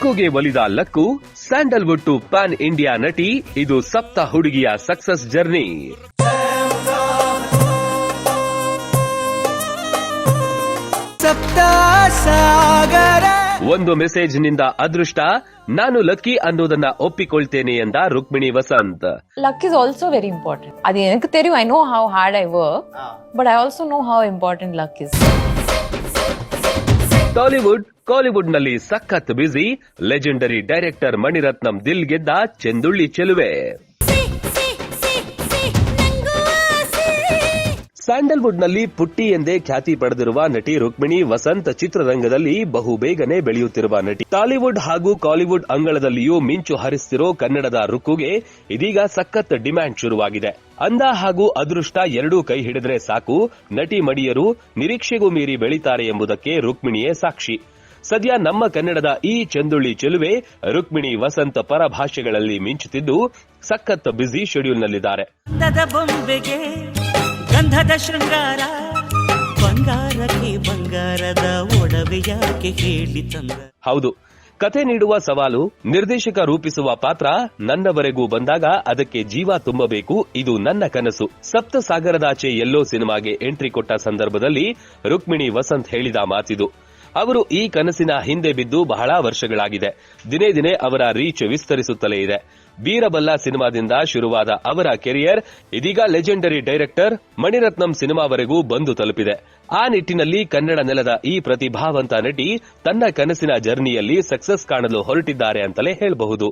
ಲಕ್ಕುಗೆ ಒಲಿದ luck sandalwood to pan India ನಟಿ ಇದು ಸಪ್ತ ಹುಡುಗಿಯ ಸಕ್ಸಸ್ ಜರ್ನಿ. ಒಂದು ಮೆಸೇಜ್ನಿಂದ ಅದೃಷ್ಟ ನಾನು ಲಕ್ಕಿ ಅನ್ನೋದನ್ನ ಒಪ್ಪಿಕೊಳ್ತೇನೆ ಎಂದ Rukmini Vasanth. Luck is also very important ಅದು ಎನಕ್ಕೆ I know how hard I work but I also know how important luck is Tollywood ಕಾಲಿವುಡ್ನಲ್ಲಿ ಸಖತ್ ಬ್ಯುಸಿ ಲೆಜೆಂಡರಿ ಡೈರೆಕ್ಟರ್ ಮಣಿರತ್ನಂ ದಿಲ್ ಗೆದ್ದ ಚೆಂದುಳ್ಳಿ ಚೆಲುವೆ. ಸ್ಯಾಂಡಲ್ವುಡ್ನಲ್ಲಿ ಪುಟ್ಟಿ ಎಂದೇ ಖ್ಯಾತಿ ಪಡೆದಿರುವ ನಟಿ ರುಕ್ಮಿಣಿ ವಸಂತ ಚಿತ್ರರಂಗದಲ್ಲಿ ಬಹುಬೇಗನೆ ಬೆಳೆಯುತ್ತಿರುವ ನಟಿ. ಟಾಲಿವುಡ್ ಹಾಗೂ ಕಾಲಿವುಡ್ ಅಂಗಳದಲ್ಲಿಯೂ ಮಿಂಚು ಹರಿಸ್ತಿರೋ ಕನ್ನಡದ ರುಕ್ಕುಗೆ ಇದೀಗ ಸಖತ್ ಡಿಮ್ಯಾಂಡ್ ಶುರುವಾಗಿದೆ. ಅಂದ ಹಾಗೂ ಅದೃಷ್ಟ ಎರಡೂ ಕೈ ಹಿಡಿದ್ರೆ ಸಾಕು, ನಟಿ ಮಡಿಯರು ನಿರೀಕ್ಷೆಗೂ ಮೀರಿ ಬೆಳೀತಾರೆ ಎಂಬುದಕ್ಕೆ ರುಕ್ಮಿಣಿಯೇ ಸಾಕ್ಷಿ. ಸದ್ಯ ನಮ್ಮ ಕನ್ನಡದ ಈ ಚಂದುಳ್ಳಿ ಚೆಲುವೆ ರುಕ್ಮಿಣಿ ವಸಂತ ಪರಭಾಷೆಗಳಲ್ಲಿ ಮಿಂಚುತ್ತಿದ್ದು ಸಖತ್ ಬ್ಯುಸಿ ಶೆಡ್ಯೂಲ್ನಲ್ಲಿದ್ದಾರೆ. ಗಂಧದ ಶೃಂಗಾರ, ಬಂಗಾರಕ್ಕೆ ಬಂಗಾರದ ಒಡವೆಯಾಕೆ ಹೇಳಿ ತಂದ? ಹೌದು ಕತೆ ನೀಡುವ ಸವಾಲು ನಿರ್ದೇಶಕ ರೂಪಿಸುವ ಪಾತ್ರ ನನ್ನವರೆಗೂ ಬಂದಾಗ ಅದಕ್ಕೆ ಜೀವ ತುಂಬಬೇಕು, ಇದು ನನ್ನ ಕನಸು. ಸಪ್ತ ಸಾಗರದಾಚೆ ಎಲ್ಲೋ ಸಿನಿಮಾಗೆ ಎಂಟ್ರಿ ಕೊಟ್ಟ ಸಂದರ್ಭದಲ್ಲಿ ರುಕ್ಮಿಣಿ ವಸಂತ್ ಹೇಳಿದ ಮಾತಿದು. ಅವರು ಈ ಕನಸಿನ ಹಿಂದೆ ಬಿದ್ದು ಬಹಳ ವರ್ಷಗಳಾಗಿದೆ. ದಿನೇ ದಿನೇ ಅವರ ರೀಚ್ ವಿಸ್ತರಿಸುತ್ತಲೇ ಇದೆ. ಬೀರಬಲ್ಲ ಸಿನಿಮಾದಿಂದ ಶುರುವಾದ ಅವರ ಕೆರಿಯರ್, ಇದೀಗ ಲೆಜೆಂಡರಿ ಡೈರೆಕ್ಟರ್ ಮಣಿರತ್ನಂ ಸಿನಿಮಾವರೆಗೂ ಬಂದು ತಲುಪಿದೆ. ಆ ನಿಟ್ಟಿನಲ್ಲಿ ಕನ್ನಡ ನೆಲದ ಈ ಪ್ರತಿಭಾವಂತ ನಟಿ ತನ್ನ ಕನಸಿನ ಜರ್ನಿಯಲ್ಲಿ ಸಕ್ಸಸ್ ಕಾಣಲು ಹೊರಟಿದ್ದಾರೆ ಅಂತಲೇ ಹೇಳಬಹುದು.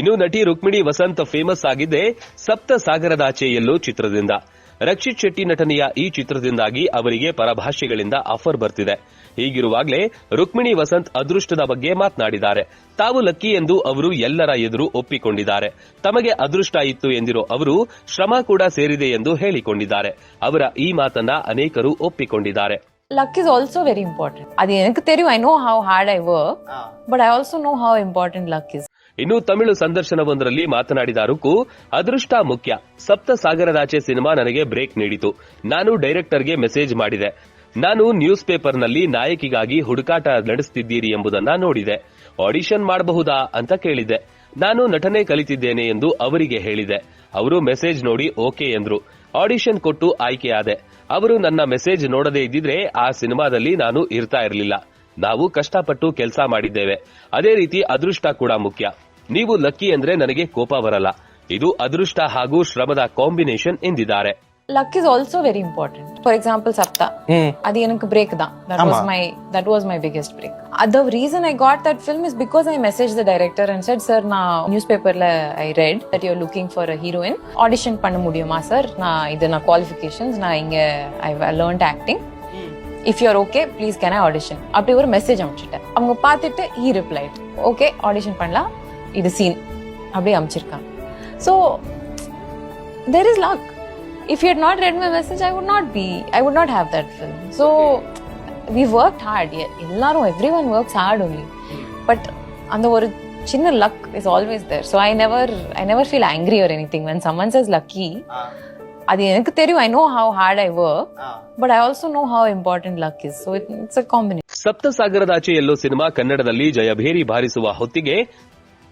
ಇನ್ನು ನಟಿ ರುಕ್ಮಿಣಿ ವಸಂತ್ ಫೇಮಸ್ ಆಗಿದೆ ಸಪ್ತ ಸಾಗರದಾಚೆ ಎಲ್ಲೋ ಚಿತ್ರದಿಂದ. ರಕ್ಷಿತ್ ಶೆಟ್ಟಿ ನಟನೆಯ ಈ ಚಿತ್ರದಿಂದಾಗಿ ಅವರಿಗೆ ಪರಭಾಷೆಗಳಿಂದ ಆಫರ್ ಬರ್ತಿದೆ. ಹೀಗಿರುವಾಗಲೇ ರುಕ್ಮಿಣಿ ವಸಂತ್ ಅದೃಷ್ಟದ ಬಗ್ಗೆ ಮಾತನಾಡಿದ್ದಾರೆ. ತಾವು ಲಕ್ಕಿ ಎಂದು ಅವರು ಎಲ್ಲರ ಎದುರು ಒಪ್ಪಿಕೊಂಡಿದ್ದಾರೆ. ತಮಗೆ ಅದೃಷ್ಟ ಇತ್ತು ಎಂದಿರೋ ಅವರು ಶ್ರಮ ಕೂಡ ಸೇರಿದೆ ಎಂದು ಹೇಳಿಕೊಂಡಿದ್ದಾರೆ. ಅವರ ಈ ಮಾತನ್ನ ಅನೇಕರು ಒಪ್ಪಿಕೊಂಡಿದ್ದಾರೆ. Luck is also very important. Adi, I know how hard I work, but I also know how important luck is. ಇನ್ನು ತಮಿಳು ಸಂದರ್ಶನವೊಂದರಲ್ಲಿ ಮಾತನಾಡಿದ ಅರುಕು, ಅದೃಷ್ಟ ಮುಖ್ಯ. ಸಪ್ತ ಸಾಗರದಾಚೆ ಸಿನಿಮಾ ನನಗೆ ಬ್ರೇಕ್ ನೀಡಿತು. ನಾನು ಡೈರೆಕ್ಟರ್ಗೆ ಮೆಸೇಜ್ ಮಾಡಿದೆ. ನಾನು ನ್ಯೂಸ್ ಪೇಪರ್ನಲ್ಲಿ ನಾಯಕಿಗಾಗಿ ಹುಡುಕಾಟ ನಡೆಸುತ್ತಿದ್ದೀರಿ ಎಂಬುದನ್ನ ನೋಡಿದೆ. ಆಡಿಷನ್ ಮಾಡಬಹುದಾ ಅಂತ ಕೇಳಿದೆ. ನಾನು ನಟನೆ ಕಲಿತಿದ್ದೇನೆ ಎಂದು ಅವರಿಗೆ ಹೇಳಿದೆ. ಅವರು ಮೆಸೇಜ್ ನೋಡಿ ಓಕೆ ಎಂದ್ರು. ಆಡಿಷನ್ ಕೊಟ್ಟು ಆಯ್ಕೆಯಾದೆ. ಅವರು ನನ್ನ ಮೆಸೇಜ್ ನೋಡದೇ ಇದ್ದಿದ್ರೆ ಆ ಸಿನಿಮಾದಲ್ಲಿ ನಾನು ಇರ್ತಾ ಇರಲಿಲ್ಲ. ನಾವು ಕಷ್ಟಪಟ್ಟು ಕೆಲಸ ಮಾಡಿದ್ದೇವೆ. ಅದೇ ರೀತಿ ಅದೃಷ್ಟ ಕೂಡ ಮುಖ್ಯ. ನೀವು ಲಕ್ಕಿ ಅಂದ್ರೆ ನನಗೆ ಕೋಪ ಬರಲ್ಲ ಇದು ಅದೃಷ್ಟ ಹಾಗೂ ಶ್ರಮದ ಕಾಂಬಿನೇಷನ್ ಎಂದಿದ್ದಾರೆ luck is also very important for example sapta அது எனக்கு break தான் that was my that was my biggest break Uh, the reason i got that film is because i messaged the director and said sir நான் newspaperல i read that you're looking for a heroine audition பண்ண முடியுமா sir நான் இது நான் qualifications நான் இங்க i learned acting if you're okay please can I audition அப்படி ஒரு மெசேஜ் அனுப்பிச்சிட்டேன் அவங்க பார்த்துட்டு ஈ ரிப்ளைட் ஓகே ஆடிஷன் பண்ணலாம் இது சீன் அப்படியே அனுப்பிச்சிருக்காங்க so there is luck if you had not read my message I would not be I would not have that film so we work hard எல்லாரும் everyone works hard only but அந்த ஒரு சின்ன luck is always there so I never I never feel angry or anything when someone says lucky அது எனக்கு தெரியும் I know how hard I work but I also know how important luck is so it's a combination Sapta Sagaradaache Ello cinema ಕನ್ನಡದಲ್ಲಿ ಜಯಭೇರಿ ಬಾರಿಸುವ ಹೊತ್ತಿಗೆ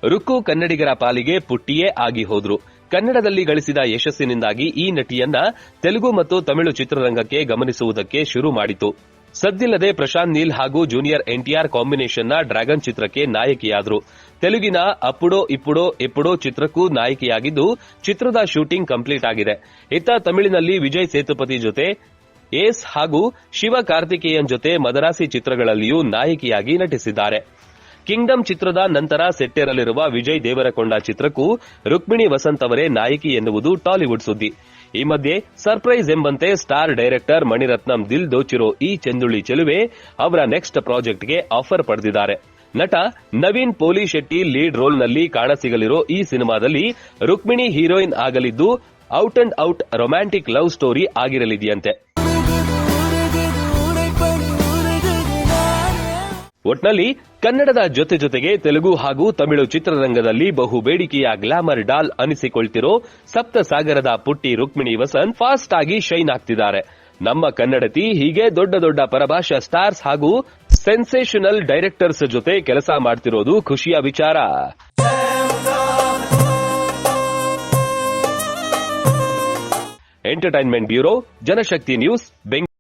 ರುಕ್ಕು ಕನ್ನಡಿಗರ ಪಾಲಿಗೆ ಪುಟ್ಟಿಯೇ ಆಗಿ ಹೋದ್ರು. ಕನ್ನಡದಲ್ಲಿ ಗಳಿಸಿದ ಯಶಸ್ಸಿನಿಂದಾಗಿ ಈ ನಟಿಯನ್ನ ತೆಲುಗು ಮತ್ತು ತಮಿಳು ಚಿತ್ರರಂಗಕ್ಕೆ ಗಮನಿಸುವುದಕ್ಕೆ ಶುರು ಮಾಡಿತು. ಸದ್ದಿಲ್ಲದೆ ಪ್ರಶಾಂತ್ ನೀಲ್ ಹಾಗೂ ಜೂನಿಯರ್ ಎನ್ಟಿಆರ್ ಕಾಂಬಿನೇಷನ್ನ ಡ್ರ್ಯಾಗನ್ ಚಿತ್ರಕ್ಕೆ ನಾಯಕಿಯಾದ್ರು. ತೆಲುಗಿನ ಅಪ್ಪುಡೋ ಇಪ್ಪುಡೋ ಎಪ್ಪುಡೋ ಚಿತ್ರಕ್ಕೂ ನಾಯಕಿಯಾಗಿದ್ದು ಚಿತ್ರದ ಶೂಟಿಂಗ್ ಕಂಪ್ಲೀಟ್ ಆಗಿದೆ. ಇತ್ತ ತಮಿಳಿನಲ್ಲಿ ವಿಜಯ್ ಸೇತುಪತಿ ಜೊತೆ, ಏಸ್ ಹಾಗೂ ಶಿವ ಕಾರ್ತಿಕೇಯನ್ ಜೊತೆ ಮದರಾಸಿ ಚಿತ್ರಗಳಲ್ಲಿಯೂ ನಾಯಕಿಯಾಗಿ ನಟಿಸಿದ್ದಾರೆ. ಕಿಂಗ್ಡಮ್ ಚಿತ್ರದ ನಂತರ ಸೆಟ್ಟೇರಲಿರುವ ವಿಜಯ್ ದೇವರಕೊಂಡ ಚಿತ್ರಕ್ಕೂ ರುಕ್ಮಿಣಿ ವಸಂತ್ ಅವರೇ ನಾಯಕಿ ಎನ್ನುವುದು ಟಾಲಿವುಡ್ ಸುದ್ದಿ. ಈ ಮಧ್ಯೆ ಸರ್ಪ್ರೈಸ್ ಎಂಬಂತೆ ಸ್ಟಾರ್ ಡೈರೆಕ್ಟರ್ ಮಣಿರತ್ನಂ ದಿಲ್ ದೋಚಿರೋ ಈ ಚೆಂದುಳ್ಳಿ ಚೆಲುವೆ ಅವರ ನೆಕ್ಸ್ಟ್ ಪ್ರಾಜೆಕ್ಟ್ಗೆ ಆಫರ್ ಪಡೆದಿದ್ದಾರೆ. ನಟ ನವೀನ್ ಪೋಲಿ ಶೆಟ್ಟಿ ಲೀಡ್ ರೋಲ್ನಲ್ಲಿ ಕಾಣಸಿಗಲಿರೋ ಈ ಸಿನಿಮಾದಲ್ಲಿ Rukmini heroine ಆಗಲಿದ್ದು out and out romantic love story ಆಗಿರಲಿದೆಯಂತೆ. ಒಟ್ನಲ್ಲಿ ಕನ್ನಡದ ಜೊತೆ ಜೊತೆಗೆ ತೆಲುಗು ಹಾಗೂ ತಮಿಳು ಚಿತ್ರರಂಗದಲ್ಲಿ ಬಹು ಬೇಡಿಕೆಯ ಗ್ಲಾಮರ್ ಡಾಲ್ ಅನಿಸಿಕೊಳ್ತಿರೋ ಸಪ್ತಸಾಗರದ ಪುಟ್ಟಿ ರುಕ್ಮಿಣಿ ವಸನ್ ಫಾಸ್ಟ್ ಆಗಿ ಶೈನ್ ಆಗ್ತಿದ್ದಾರೆ. ನಮ್ಮ ಕನ್ನಡತಿ ಹೀಗೆ ದೊಡ್ಡ ದೊಡ್ಡ ಪರಭಾಷಾ ಸ್ಟಾರ್ಸ್ ಹಾಗೂ ಸೆನ್ಸೇಷನಲ್ ಡೈರೆಕ್ಟರ್ಸ್ ಜೊತೆ ಕೆಲಸ ಮಾಡ್ತಿರೋದು ಖುಷಿಯ ವಿಚಾರ. Entertainment bureau, Janashakti news Bengaluru